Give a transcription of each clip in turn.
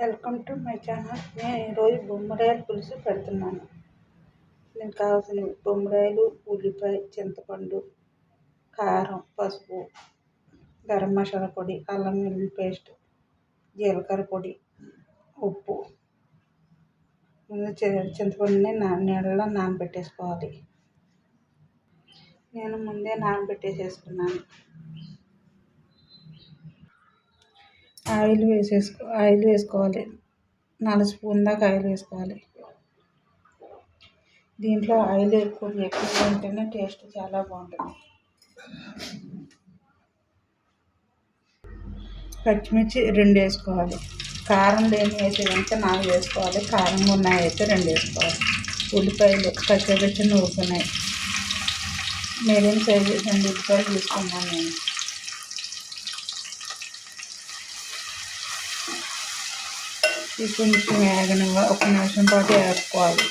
Welcome to my channel. నేను ఈరోజు బొమ్మడాయల పులుసు పెడుతున్నాను. నేను కావాల్సిన బొమ్మరాయలు ఉల్లిపాయ చింతపండు కారం పసుపు గరం మసాలా పొడి అల్లం వెల్లుల్లి పేస్ట్ జీలకర్ర పొడి ఉప్పు. ముందు చింతపండుని నా నీళ్ళలో నానబెట్టేసుకోవాలి. నేను ముందే నానబెట్టేసేసుకున్నాను. ఆయిల్ వేసేసుకో ఆయిల్ వేసుకోవాలి. నాలుగు స్పూన్ దాకా ఆయిల్ వేసుకోవాలి. దీంట్లో ఆయిల్ ఎక్కువ ఎక్కువ ఉంటేనే టేస్ట్ చాలా బాగుంటుంది. పచ్చిమిర్చి రెండు వేసుకోవాలి. కారం లేని అయితే కనుక నాలుగు వేసుకోవాలి. కారం ఉన్నాయి అయితే రెండు వేసుకోవాలి. ఉల్లిపాయలు పచ్చిమిర్చి నూరుకున్నాయి. మీడియం సైజు రెండు ఉల్లిపాయలు తీసుకున్నాను నేను. కొంచెం వేగనంగా ఒక నిమిషం పాటు వేసుకోవాలి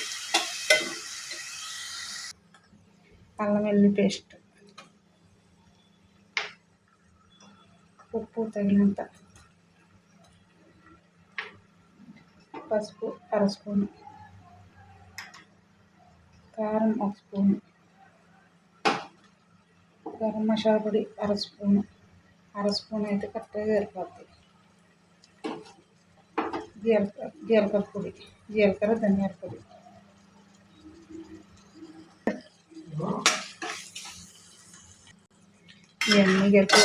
అల్లం వెల్లుల్లి పేస్ట్. ఉప్పు తగినంత. పసుపు అర స్పూను. కారం ఒక స్పూన్. గరం మసాలా పొడి అర స్పూను. అర స్పూన్ అయితే కరెక్ట్గా సరిపోతుంది జీలకర్ర జీలకర్ర పొడి జీలకర్ర ధనియాల పొడి. ఇవన్నీ కలిపి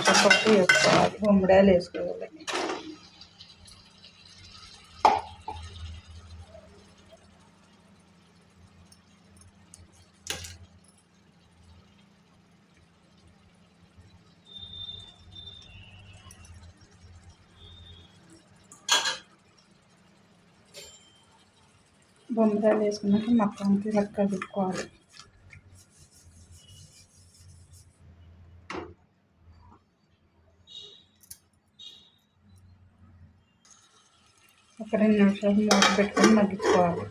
ఒక వేసుకోవాలి. గుమ్మడాయలు వేసుకోవాలి. బొమ్మరాలు వేసుకున్నాక మొత్తానికి ఇలా కలుపుకోవాలి ఒక రెండు నిమిషాలు మూత పెట్టుకొని మగ్గించుకోవాలి.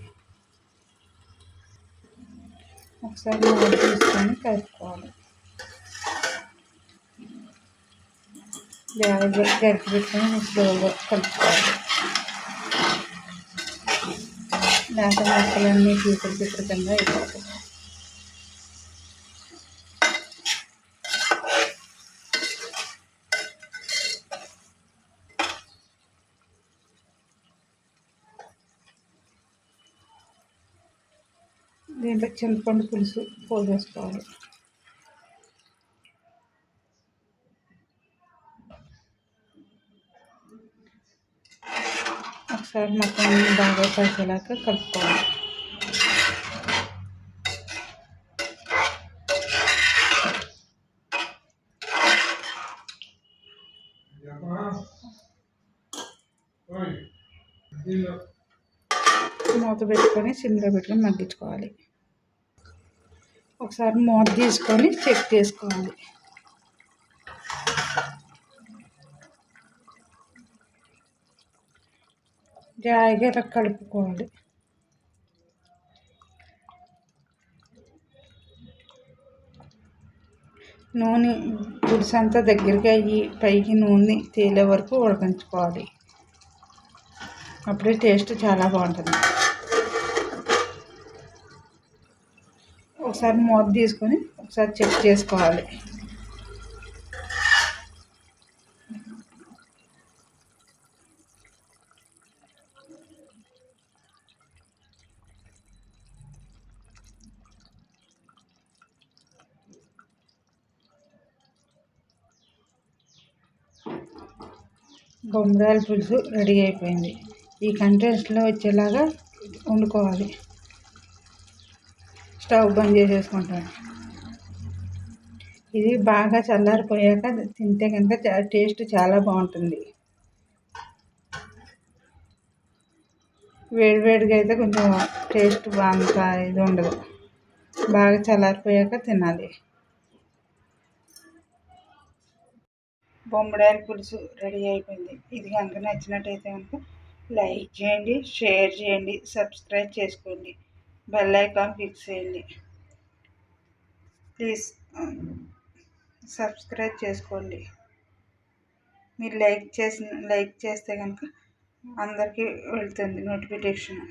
ఒకసారి మూత తీసుకొని కలుపుకోవాలి. గరిచి పెట్టుకొని స్లోగా కలుపుకోవాలి. దాంట్లో మొక్కలన్నీ పీపులు పీపులు కింద అయిపోతాయి. దీంట్లో చింతపండు పులుసు పోసేసుకోవాలి. ఒకసారి మొత్తం బాగా కలిసేలాగా కలుపుకోవాలి మూత పెట్టుకొని సిమ్లో పెట్టుకొని మగ్గించుకోవాలి ఒకసారి మూత తీసుకొని చెక్ చేసుకోవాలి జాగ్రత్త కలుపుకోవాలి. నూనె పులుసంతా దగ్గరికి అయ్యి పైకి నూనె తేలే వరకు ఉడకించుకోవాలి అప్పుడే టేస్ట్ చాలా బాగుంటుంది. ఒకసారి మూత తీసుకొని ఒకసారి చెక్ చేసుకోవాలి. బొమ్మరాల పులుసు రెడీ అయిపోయింది. ఈ కంటెంట్స్లో వచ్చేలాగా వండుకోవాలి. స్టవ్ బంద్ చేసేసుకుంటాను. ఇది బాగా చల్లారిపోయాక తింటే కనుక టేస్ట్ చాలా బాగుంటుంది. వేడివేడిగా అయితే కొంచెం టేస్ట్ అంత ఇది ఉండదు. బాగా చల్లారిపోయాక తినాలి. బొమ్మడాయల పులుసు రెడీ అయిపోయింది. ఇది కనుక నచ్చినట్టయితే కనుక లైక్ చేయండి షేర్ చేయండి సబ్స్క్రైబ్ చేసుకోండి. బెల్ ఐకాన్ ఫిక్స్ చేయండి. ప్లీజ్ సబ్స్క్రైబ్ చేసుకోండి. మీరు లైక్ చేసిన లైక్ చేస్తే కనుక అందరికీ వెళ్తుంది నోటిఫికేషన్.